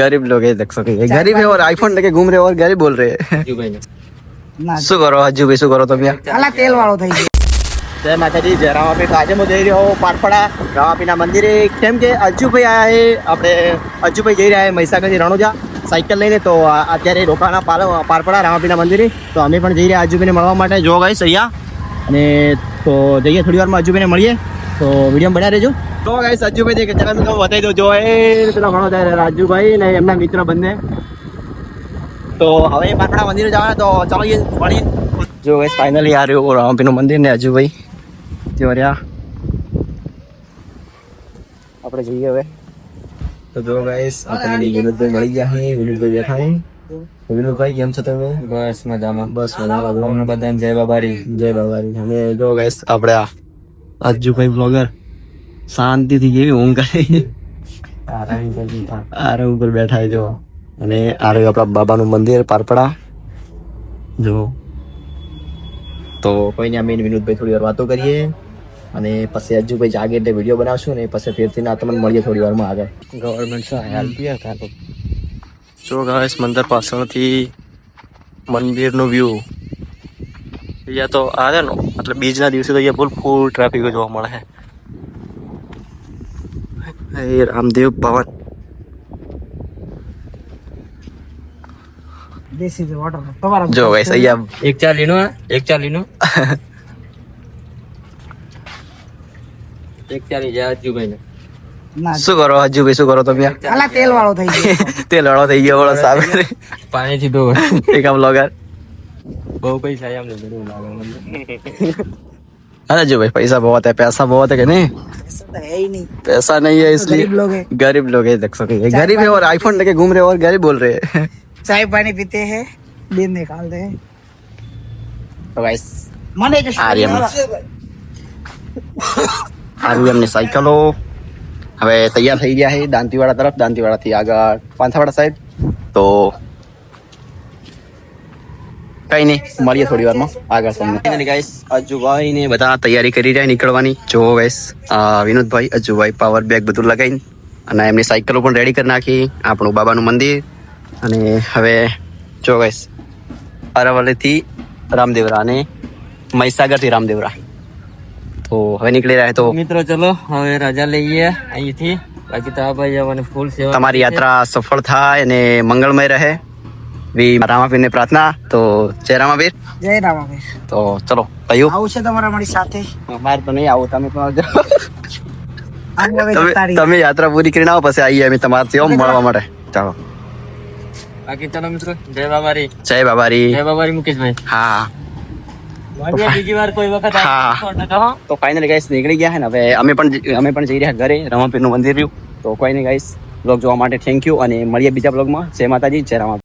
ગરીબ લોકો દેખ શકે ગરીબ હે ઓર આઈફોન લેકે ઘૂમ રહે ઓર ગરીબ બોલ રહે શું કરો હજુ ભાઈ શું કરો તમે આલા તેલ વાળો થઈ ગયો જય માતાજી જય રામ આપણે આજે હું જઈ રહ્યો પારપડા રામાપીના મંદિરે કેમ કે અજુભાઈ આયા હે આપણે અજુભાઈ જઈ રહ્યા હે મહીસાગરથી રણોજા સાયકલ લઈને તો અત્યારે રોકાણા પારપડા રામાપીના મંદિરે તો અમે પણ જઈ રહ્યા અજુભાઈને મળવા માટે જો ગઈશ અહીંયા અને તો જઈએ થોડી વારમાં અજુભાઈને મળીએ. તો વીડિયો બનાવી રહેજો. તો ગાઈસ સજ્જુભાઈ જરા તમે બતાવી દો. જો એ પેલા ઘણો થાય રાજુભાઈ ને એમના મિત્ર બંને. તો હવે પાટણા મંદિરે જવાના તો ચાલો એ મળીએ. જો ગાઈસ ફાઇનલી આ રહ્યું રામપીનું મંદિર ને અજુભાઈ ત્યાં રહ્યા. આપણે જઈએ હવે. તો જો ગાઈસ આપણે વિનોદભાઈ મળી ગયા હે વિનોદભાઈ બેઠા હે. વિનોદભાઈ કેમ છો તમે? બસ મજામાં. બસ મજામાં. અમને બધાને જય બાબારી. જય બાબારી. અમે જો ગાઈસ આપણે આ અજ્જુભાઈ બ્લોગર શાંતિથી કેવી ઊંઘ કરી. આરે ઉપર બેઠા જો. અને આરે આપણા બાબાનું મંદિર પારપડા. જો. તો કોઈ નહીં અમે વિનોદભાઈ થોડી વાર વાતો કરીએ. અને પછી અજુભાઈ જાગે એટલે વીડિયો બનાવશું ને પછી ફેરથી ના તમને મળીએ થોડી વારમાં આગળ. ગવર્મેન્ટ હેલ્પ કાતો જો ગાઈસ મંદિર પાછળથી મંદિરનો વ્યૂ અહીંયા તો આ છે ને એટલે બીજના દિવસે તો અહીંયા ફૂલ ફૂલ ટ્રાફિક જોવા મળે. છે હે રામદેવ ભવન દેશી છે વોટર તમારા જો ગાઈસ અહીંયા એક ચા લીનો એક ચા લીનો એક ચાલી જાય અજુભાઈ ને ના શું કરો હજુ ભાઈ શું કરો તમે? અલા તેલ વાળો થઈ ગયો. તેલ વાળો થઈ ગયો બોલો સામે પાણી થી દો એક આમ લોગર બહુ પૈસા આમ લાગે મને अरे जो भाई पैसा बहुत है पैसा बहुत है कि नहीं ऐसा तो है ही नहीं पैसा नहीं है इसलिए गरीब लोग हैं गरीब लोग है देख सके गरीब है और आईफोन लेके घूम रहे हो और गरीब बोल रहे हैं चाय पानी पीते हैं दिन निकालते हैं तो गाइस મને કે આ રહી એમની. સારું એમની સાયકલો હવે તૈયાર થઈ ગયા છે દાંતીવાડા તરફ દાંતીવાડાથી આગળ પાંથાવાડા સાઈડ તો કઈ નહીં મળીએ થોડી વારમાં. આગળ તમને. ગાઈસ અજુભાઈ ને બધા તૈયારી કરી રહ્યા નીકળવાની. જો guys Vinodbhai Ajubhai power bag બધું લગાવીને અને એમની સાયકલો પણ રેડી કરી નાખી. આપણું બાબાનું મંદિર. અને હવે જો ગાઈસ અરવલ્લીથી રામદેવરા અને મહીસાગરથી રામદેવરા. તો હવે નીકળી રહ્યા તો મિત્રો ચલો હવે રજા લઈએ અહીંથી. બાકી તો આ ભાઈ જવાની ફૂલ સેવા તમારી યાત્રા સફળ થાય અને મંગળમય રહે. વી રામાપીરને પ્રાર્થના. તો જય રામાવીર. જય રામાવીર. તો ચલો કયું આવું છે તમારા મારી સાથે? મારે તો નહીં આવું તમે પણ આવજો. તમે યાત્રા પૂરી કરીને આવો પછી આવીએ અમે તમારાથી મળવા માટે. ચાલો. બાકી ચલો મિત્રો જય બાબારી. જય બાબારી. જય બાબારી મુકેશભાઈ. હા. મળીએ બીજી વાર કોઈ વખત હા. હા? તો ફાઇનલી ગાઈસ નીકળી ગયા છે ને હવે અમે પણ અમે પણ જઈ રહ્યા ઘરે રામાપીરનું મંદિર રહ્યું. તો કોઈ નહીં ગાઈસ બ્લોગ જોવા માટે થેન્ક યુ અને મળીએ બીજા બ્લોગમાં જય માતાજી જય રામા